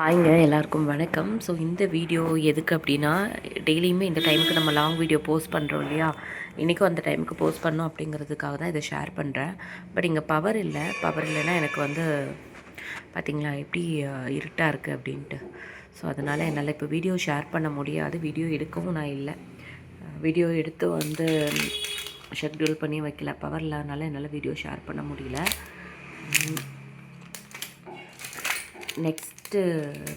ஹாய்ங்க எல்லாருக்கும் வணக்கம். ஸோ இந்த வீடியோ எதுக்கு அப்படின்னா டெய்லியுமே இந்த டைமுக்கு நம்ம லாங் வீடியோ போஸ்ட் பண்ணுறோம் இல்லையா? இன்றைக்கும் அந்த டைமுக்கு போஸ்ட் பண்ணோம் அப்படிங்கிறதுக்காக தான் இதை ஷேர் பண்ணுறேன் பட் இங்கே பவர் இல்லை. பவர் இல்லைன்னா எனக்கு வந்து பார்த்திங்களா எப்படி இருட்டாக இருக்குது அப்படின்ட்டு. ஸோ அதனால் என்னால் இப்போ வீடியோ ஷேர் பண்ண முடியாது. வீடியோ எடுக்கவும் நான் இல்லை. வீடியோ எடுத்து வந்து ஷெட்யூல் பண்ணி வைக்கல. பவர் இல்லாதனால என்னால் வீடியோ ஷேர் பண்ண முடியல. நெக்ஸ்ட்டு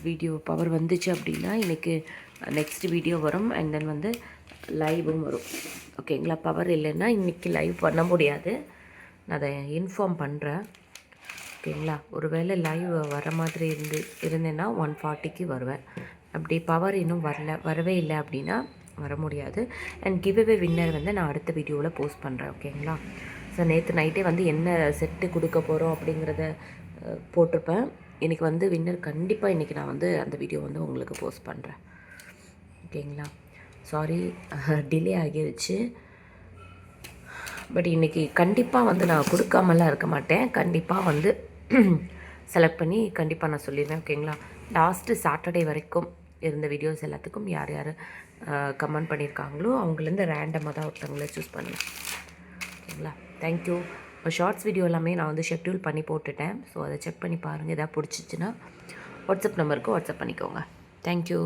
வீடியோ பவர் வந்துச்சு அப்படின்னா இன்றைக்கு நெக்ஸ்ட் uh, வீடியோ வரும். அண்ட் தென் வந்து லைவும் வரும். ஓகேங்களா பவர் இல்லைன்னா இன்றைக்கி லைவ் பண்ண முடியாது. நான் அதை இன்ஃபார்ம் பண்ணுறேன் ஓகேங்களா ஒருவேளை லைவ் வர மாதிரி இருந்து இருந்தேன்னா ஒன் ஃபார்ட்டிக்கு வருவேன். அப்படி பவர் இன்னும் வரல வரவே இல்லை அப்படின்னா வர முடியாது. அண்ட் கிவ்அவே வின்னர் வந்து நான் அடுத்த வீடியோவில் போஸ்ட் பண்ணுறேன் ஓகேங்களா ஸோ நேற்று நைட்டே வந்து என்ன செட்டு கொடுக்க போகிறோம் அப்படிங்கிறத uh, போட்டிருப்பேன். இன்றைக்கி வந்து வின்னர் கண்டிப்பாக இன்றைக்கி நான் வந்து அந்த வீடியோ வந்து உங்களுக்கு போஸ்ட் பண்ணுறேன் ஓகேங்களா? சாரி டிலே ஆகிருச்சு. பட் இன்றைக்கி கண்டிப்பாக வந்து நான் கொடுக்காமலாம் இருக்க மாட்டேன். கண்டிப்பாக வந்து செலக்ட் பண்ணி கண்டிப்பாக நான் சொல்லிடுவேன் ஓகேங்களா? லாஸ்ட்டு சாட்டர்டே வரைக்கும் இருந்த வீடியோஸ் எல்லாத்துக்கும் யார் யார் கமெண்ட் பண்ணியிருக்காங்களோ அவங்களேருந்து ரேண்டமாக தான் ஒருத்தவங்கள சூஸ் பண்ணுவேன். ஓகேங்களா? தேங்க்யூ ஷார்ட்ஸ் வீடியோ எல்லாமே நான் வந்து ஷெட்யூல் பண்ணி போட்டுட்டேன். ஸோ அதை செக் பண்ணி பாருங்கள் எதாவது பிடிச்சிச்சின்னா வாட்ஸ்அப் நம்பருக்கு வாட்ஸ்அப் பண்ணிக்கோங்க. Thank you